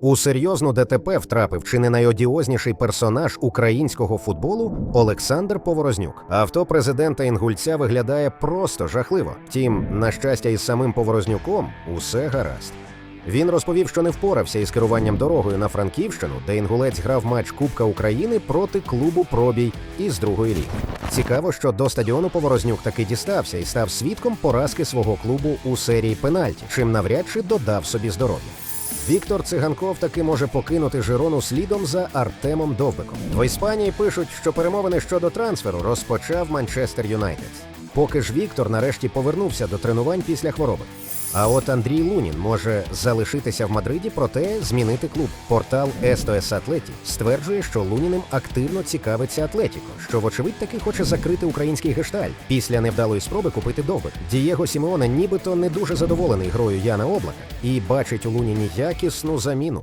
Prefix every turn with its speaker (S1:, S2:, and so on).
S1: У серйозну ДТП втрапив чи не найодіозніший персонаж українського футболу Олександр Поворознюк. Авто президента Інгульця виглядає просто жахливо. Втім, на щастя, із самим Поворознюком усе гаразд. Він розповів, що не впорався із керуванням дорогою на Франківщину, де інгулець грав матч Кубка України проти клубу Пробій із другої ліги. Цікаво, що до стадіону Поворознюк таки дістався і став свідком поразки свого клубу у серії пенальті, чим навряд чи додав собі здоров'я. Віктор Циганков таки може покинути Жирону слідом за Артемом Довбиком. В Іспанії пишуть, що перемовини щодо трансферу розпочав Манчестер Юнайтед. Поки ж Віктор нарешті повернувся до тренувань після хвороби. А от Андрій Лунін може залишитися в Мадриді, проте змінити клуб. Портал SOS Атлеті стверджує, що Луніним активно цікавиться Атлетіко, що вочевидь таки хоче закрити український гешталь після невдалої спроби купити довбик. Дієго Сімеоне нібито не дуже задоволений грою Яна Облака і бачить у Луніні якісну заміну.